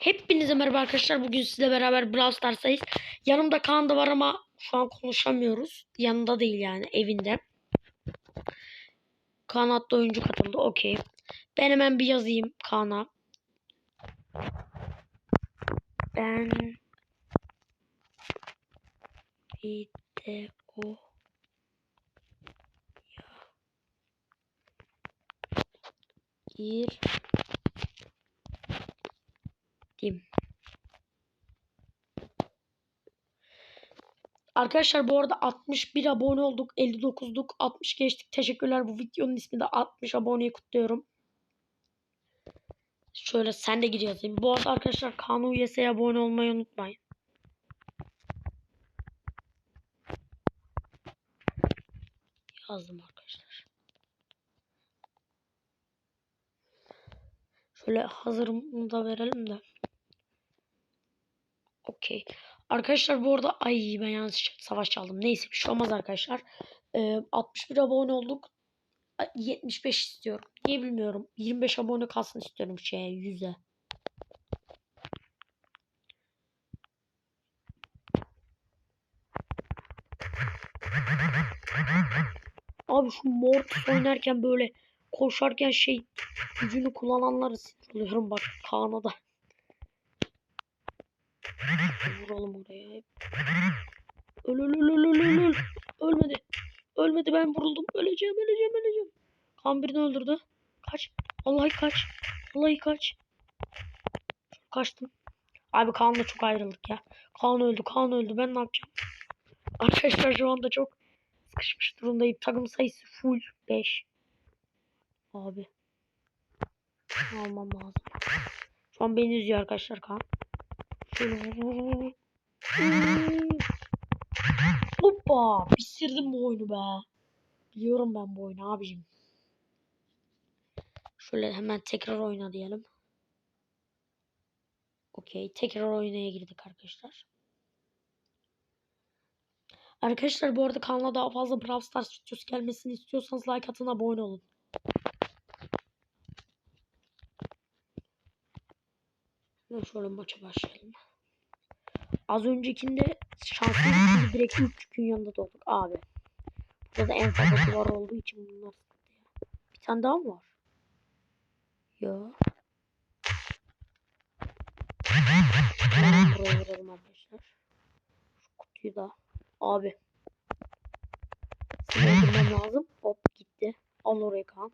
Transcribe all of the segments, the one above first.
Hepinize merhaba arkadaşlar. Bugün sizle beraber Brawl Stars'tayız. Yanımda Kaan da var ama şu an konuşamıyoruz. Yanında değil yani evinde. Kaan hatta oyuncu katıldı. Okey. Ben hemen bir yazayım Kaan'a. Ben video gir Arkadaşlar bu arada 61 abone olduk. 59'luk 60 geçtik. Teşekkürler. Bu videonun ismi de 60 aboneyi kutluyorum. Şöyle sen de gir. Bu arada arkadaşlar Kanu US'ye abone olmayı unutmayın. Yazdım arkadaşlar. Şöyle hazırımı da verelim de. Okey. Arkadaşlar bu arada ay ben yanlış savaş çaldım. Neyse bir şey olmaz arkadaşlar. Ee, 61 abone olduk. Ay, 75 istiyorum. Niye bilmiyorum. 25 abone kalsın istiyorum şeye 100'e. Abi şu Mortis oynarken böyle koşarken şey gücünü kullananları sinirliyorum bak Kaan'a da. Vuralım oraya. Öl öl öl öl öl öl öl. Ölmedi. Ölmedi ben vuruldum. Öleceğim öleceğim öleceğim. Kaan birini öldürdü. Kaç. Vallahi kaç. Vallahi kaç. Kaçtım. Abi Kaan'la çok ayrıldık ya. Kaan öldü. Kaan öldü. Ben ne yapacağım? Arkadaşlar şu anda çok sıkışmış durumdayım. Takım sayısı full 5. Abi. Almam lazım. Şu an beni üzüyor arkadaşlar Kaan. Hoppa. Bitirdim bu oyunu be. Biliyorum ben bu oyunu abicim. Şöyle hemen tekrar oyna diyelim. Okey. Tekrar oynaya girdik arkadaşlar. Arkadaşlar bu arada kanala daha fazla Brawl Stars videosu gelmesini istiyorsanız like atın abone olun. Şöyle maça başlayalım. Az öncekinde şanslıydık direkt 3 gün yanında dolduk abi. Burada da en fazla duvar olduğu için bunlar ya. Bir tane daha mı var? Ben buraya vuralım arkadaşlar. Şu kutuyu da. Abi. Seni öldürmem lazım. Hop gitti. Al oraya kan.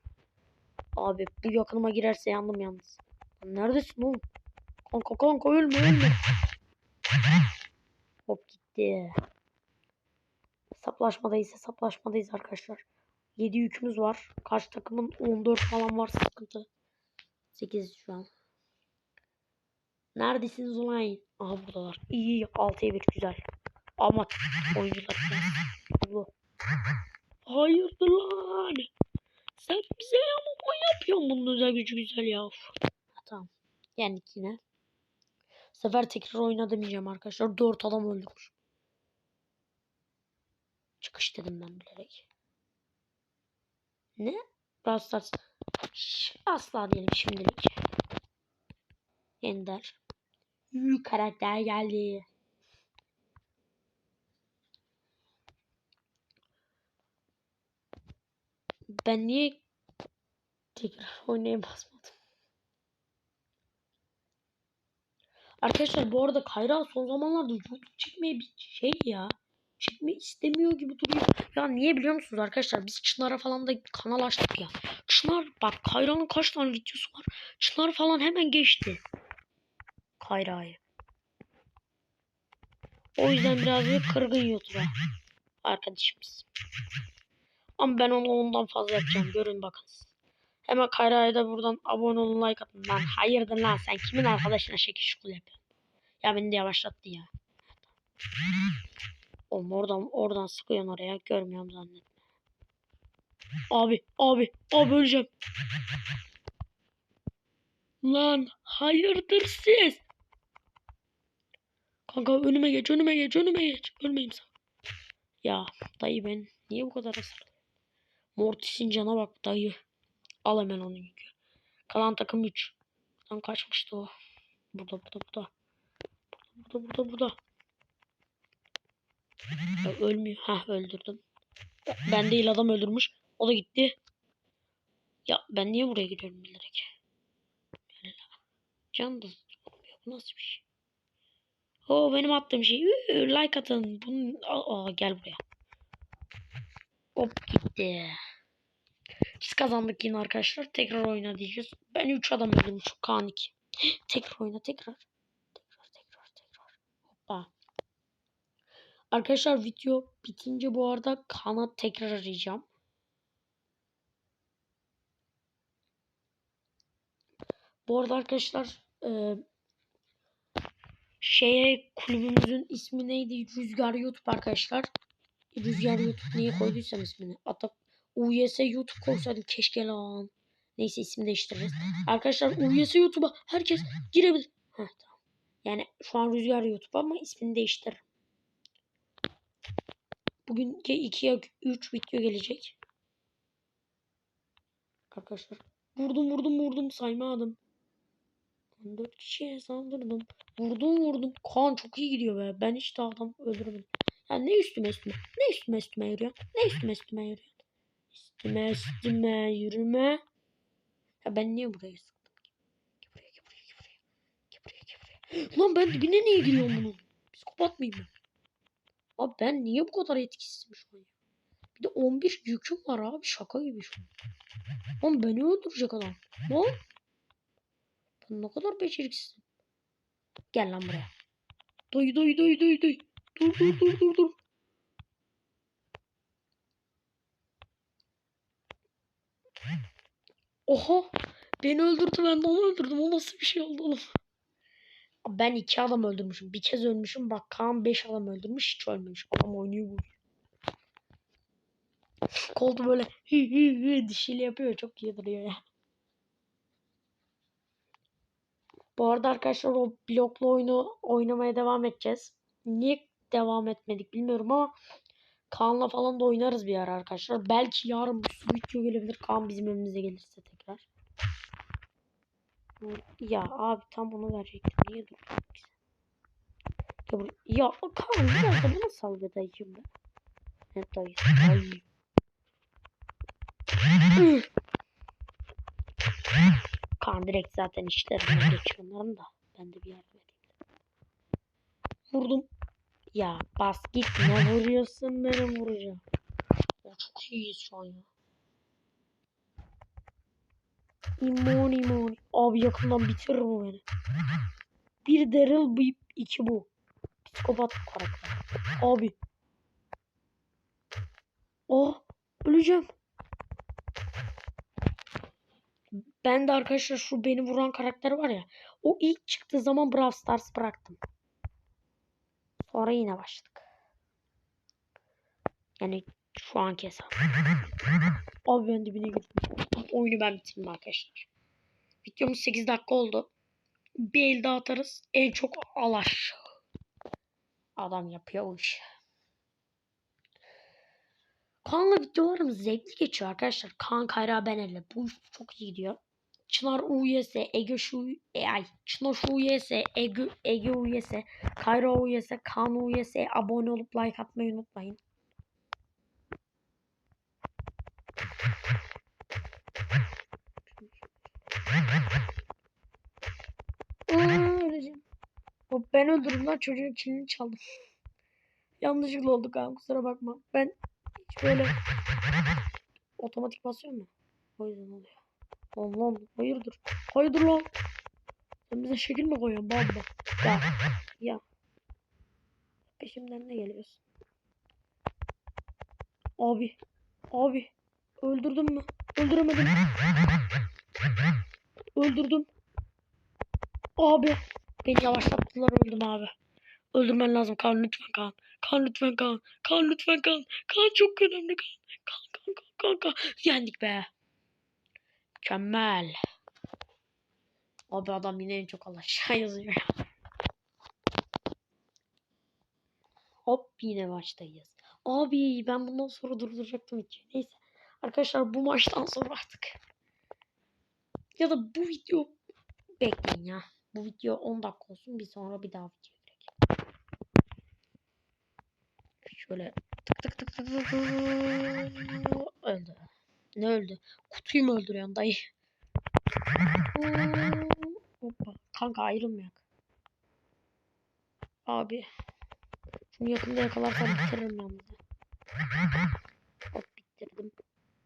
Abi bu yakınıma girerse yandım yalnız. Neredesin oğlum? Kanka kanka ölme ölme. Hop gitti. Hesaplaşmadayız hesaplaşmadayız arkadaşlar. 7 yükümüz var. Karşı takımın 14 falan var sıkıntı. 8 şu an. Neredesiniz ulan? Aha buradalar. İyi 6'ya 1 güzel. Ama oyuncular. Hayırdır lan? Sen bize yamuk mu yapıyorsun bunun özel gücü güzel ya. Tamam. Yendik yine. Sefer tekrar oyna demeyeceğim arkadaşlar. 4 adam öldürmüş. Çıkış dedim ben bilerek. Ne? Brawl Asla diyelim şimdilik. Ender. Büyük karakter geldi. Ben niye tekrar oynaya basmadım? Arkadaşlar bu arada Kayra son zamanlarda YouTube çekmeye bir şey ya. Çekme istemiyor gibi duruyor. Ya niye biliyor musunuz arkadaşlar? Biz Çınar'a falan da kanal açtık ya. Çınar bak Kayra'nın kaç tane videosu var. Çınar falan hemen geçti. Kayra'yı. O yüzden birazcık kırgın YouTube'a. Arkadaşımız. Ama ben onu ondan fazla yapacağım. Görün bakın. Hemen Kayra'ya da buradan abone olun like atın. Lan hayırdır lan sen kimin arkadaşına şekil şukul yapıyorsun? Ya beni de yavaşlattı ya. Oğlum oradan oradan sıkıyorsun oraya. Görmüyorum zannetme. Abi abi abi öleceğim. Lan hayırdır siz? Kanka önüme geç önüme geç önüme geç. Ölmeyeyim sen. Ya dayı ben niye bu kadar hasar Mortis'in cana bak dayı. Al hemen onu yükü. Kalan takım 3. Lan kaçmıştı o. Burada burada burada. Burada burada burada. Ya, ölmüyor. Ha öldürdüm. Ben değil adam öldürmüş. O da gitti. Ya ben niye buraya gidiyorum bilerek? Can da nasıl bir şey? Oo benim attığım şey. Like atın. Bunun... Aa, gel buraya. Hop gitti. Biz kazandık yine arkadaşlar. Tekrar oyna diyeceğiz. Ben 3 adam öldüm. Şu Kaan 2. Tekrar oyna tekrar. Tekrar tekrar tekrar. Hoppa. Arkadaşlar video bitince bu arada Kaan'a tekrar arayacağım. Bu arada arkadaşlar e, şeye kulübümüzün ismi neydi? Rüzgar YouTube arkadaşlar. Rüzgar YouTube niye koyduysam ismini. Atıp UYS YouTube koysaydım keşke lan. Neyse isim değiştiririz. Arkadaşlar UYS YouTube'a herkes girebilir. Heh, tamam. Yani şu an Rüzgar YouTube ama ismini değiştiririm. Bugün 2 ya 3 video gelecek. Arkadaşlar vurdum vurdum vurdum saymadım. 14 kişiye saldırdım. Vurdum vurdum. Kaan çok iyi gidiyor be. Ben hiç daha adam öldüremedim. Ya ne üstüme üstüme. Ne üstüme üstüme yürüyor. Ne üstüme üstüme yürüyor. Üstüme üstüme yürüme. Ya ben niye buraya sıktım? Gel buraya gel buraya gel buraya. Gel buraya gel buraya. Lan ben dibine niye giriyorum bunun? Psikopat mıyım ben? Abi ben niye bu kadar etkisizim şu an ya? Bir de 11 yüküm var abi şaka gibi şu an. Lan beni öldürecek adam. Lan. Ben ne kadar beceriksizim. Gel lan buraya. Doy doy doy doy doy. Dur dur dur dur dur. Oha. Beni öldürdü ben de onu öldürdüm. O nasıl bir şey oldu oğlum? Ben iki adam öldürmüşüm. Bir kez ölmüşüm. Bak Kaan beş adam öldürmüş. Hiç ölmemiş. Adam oynuyor bu. Koltu böyle hı hı hı dişiyle yapıyor. Çok iyi duruyor ya. Bu arada arkadaşlar o bloklu oyunu oynamaya devam edeceğiz. Niye devam etmedik bilmiyorum ama Kaan'la falan da oynarız bir ara arkadaşlar. Belki yarın bu video gelebilir. Kaan bizim evimize gelirse tekrar. Ya abi tam bunu verecektim. Niye durdun ki sen? Ya, Kaan biraz da bana sal dayıcım be. Ne dayısı? Ay. Kaan direkt zaten işlerinden geçiyor onların da. Ben de bir yardım edeyim. Vurdum. Ya bas git ne vuruyorsun beni vuracağım. Ya çok iyiyiz şu an ya. İmon imon. Abi yakından bitirir bu beni. Bir Daryl bir iki bu. Psikopat karakter. Abi. Oh öleceğim. Ben de arkadaşlar şu beni vuran karakter var ya. O ilk çıktığı zaman Brawl Stars bıraktım. Sonra yine başladık. Yani şu anki hesap. Abi ben dibine girdim. Oyunu ben bitirdim arkadaşlar. Videomuz 8 dakika oldu. Bir el daha atarız. En çok alar. Adam yapıyor o işi. Kaan'la videolarımız zevkli geçiyor arkadaşlar. Kaan Kayra Bener'le. Bu çok iyi gidiyor. Çınar UYS, Ege şu e, ay, Çınar UYS, Ege, Ege UYS, Kayra UYS, Kaan UYS abone olup like atmayı unutmayın. Hop, ben öldürdüm lan çocuğun kilini çaldım. Yanlışlıkla oldu Kaan kusura bakma. Ben hiç böyle otomatik basıyorum ya. O yüzden oluyor. Lan lan hayırdır? Hayırdır lan? Sen bize şekil mi koyuyorsun baba? Ya ya. Peşimden ne geliyorsun? Abi. Abi. Öldürdün mü? Öldüremedim. Öldürdüm. Abi. Beni yavaşlattılar öldüm abi. Öldürmen lazım Kaan lütfen Kaan. Kaan lütfen Kaan. Kaan lütfen Kaan. Kaan çok önemli Kaan. Kaan Kaan Kaan Kaan. Kaan. Yendik be. Mükemmel. Abi adam yine en çok alaşağı yazıyor. Hop yine maçtayız. Abi ben bundan sonra durduracaktım hiç. Neyse. Arkadaşlar bu maçtan sonra artık. Ya da bu video bekleyin ya. Bu video 10 dakika olsun. Bir sonra bir daha video gerek. Şöyle tık tık tık tık tık. Ne öldü? Kutuyu mu öldürüyorsun dayı? Hoppa. Kanka ayrılmayak. Abi. Şunu yakında yakalarsam bitiririm yalnız. Hop bitirdim.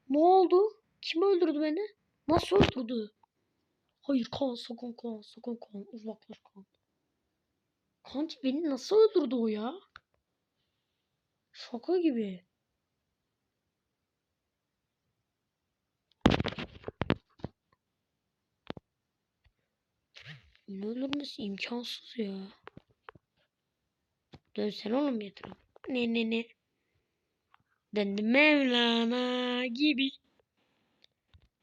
Ne oldu? Kim öldürdü beni? Nasıl öldürdü? Hayır kan sakın kan sakın kan uzaklaş kan. Kanki beni nasıl öldürdü o ya? Şaka gibi. Beni öldürmesi imkansız ya. Dönsene oğlum yatırım. Ne ne ne. Döndü Mevlana gibi.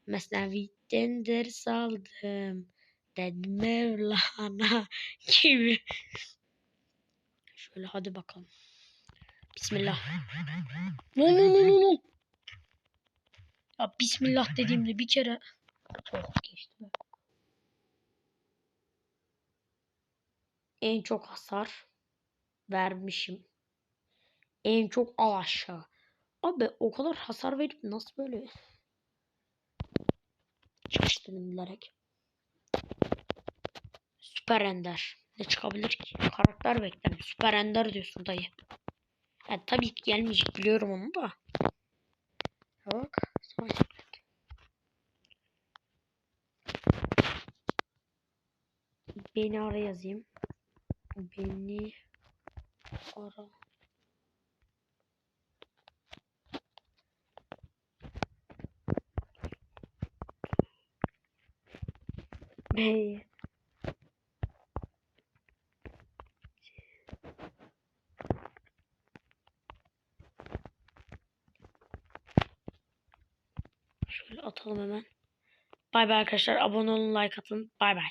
Mesnevi'den ders aldım. Dedim Mevlana gibi. Şöyle hadi bakalım. Bismillah. No no no no no. Ya Bismillah dediğimde bir kere çok geçti En çok hasar vermişim. En çok al aşağı. Abi o kadar hasar verip nasıl böyle çıkış dedim bilerek. Süper Ender. Ne çıkabilir ki? Karakter beklerim. Süper Ender diyorsun dayı. Ya tabii ki gelmeyecek biliyorum onu da. Yapacak. Beni ara yazayım. Beni ara. Bey. Şöyle atalım hemen. Bay bay arkadaşlar. Abone olun, like atın. Bay bay.